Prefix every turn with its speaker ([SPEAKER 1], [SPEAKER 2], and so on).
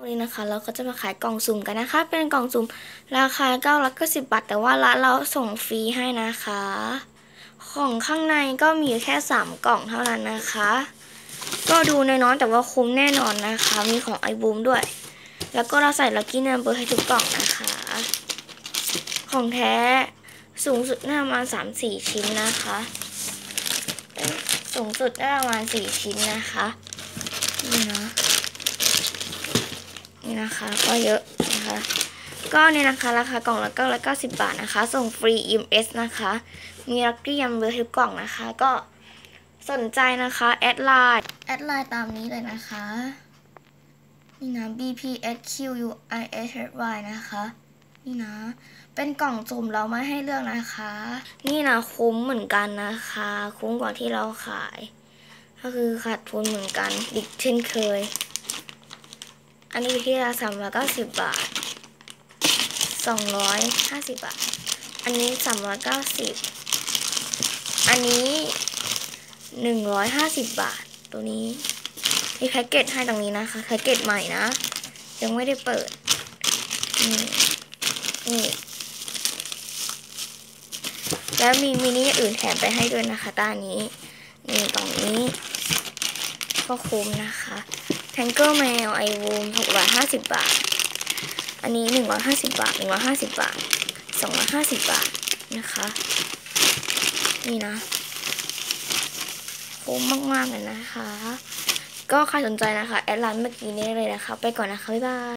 [SPEAKER 1] วันนี้นะคะเราก็จะมาขายกล่องสุ่มกันนะคะ เป็นกล่องสุ่มราคา9ก้าร้อยเก้าสิบบาท แต่ว่าร้านเราส่งฟรีให้นะคะ ของข้างในก็มีอยู่แค่ 3 กล่องเท่านั้นนะคะ ก็ดูน้อยๆแต่ว่าคุ้มแน่นอนนะคะ มีของไอบูมด้วย แล้วก็เราใส่ลักกี้นัมเบอร์ให้ทุกกล่องนะคะ ของแท้สูงสุดน่าประมาณ3-4ชิ้นนะคะ สูงสุดได้ประมาณ4ชิ้นนะคะ นี่นะ นี่นะคะ ก็เยอะนะคะ ก็เนี่ยนะคะราคากล่องละก็ละ90บาทนะคะ ส่งฟรี EMS นะคะ มีลักกี้ยัมเบอร์ทุกกล่องนะคะ ก็สนใจนะคะ แอดไลน์แอดไลน์ตามนี้เลยนะคะ นี่นะ BPSQUISY นะคะนี่นะ เป็นกล่องจุ่มเราไม่ให้เลือกนะคะ นี่นะคุ้มเหมือนกันนะคะ คุ้มกว่าที่เราขาย ก็คือขาดทุนเหมือนกันอีกเช่นเคย อันนี้อยู่ที่ละสามร้อยเก้าสิบบาทสองร้อยห้าสิบบาท อันนี้สามร้อยเก้าสิบอันนี้หนึ่งร้อยห้าสิบบาท ตัวนี้มีแพ็กเกจให้ตรงนี้นะคะแพ็กเกจใหม่นะ ยังไม่ได้เปิด นี่นี่แล้วมีมินิอื่นแถมไปให้ด้วยนะคะตานี้นี่กล่องนี้ก็คุ้มนะคะแทงเกอร์แมวไอวูม 650 บาท อันนี้ 150 บาท 150 บาท 250 บาทนะคะ นี่นะคุ้มมากๆเลยนะคะ ก็ใครสนใจนะคะ แอดไลน์เมื่อกี้นี้เลยนะคะ ไปก่อนนะคะ บ๊ายบาย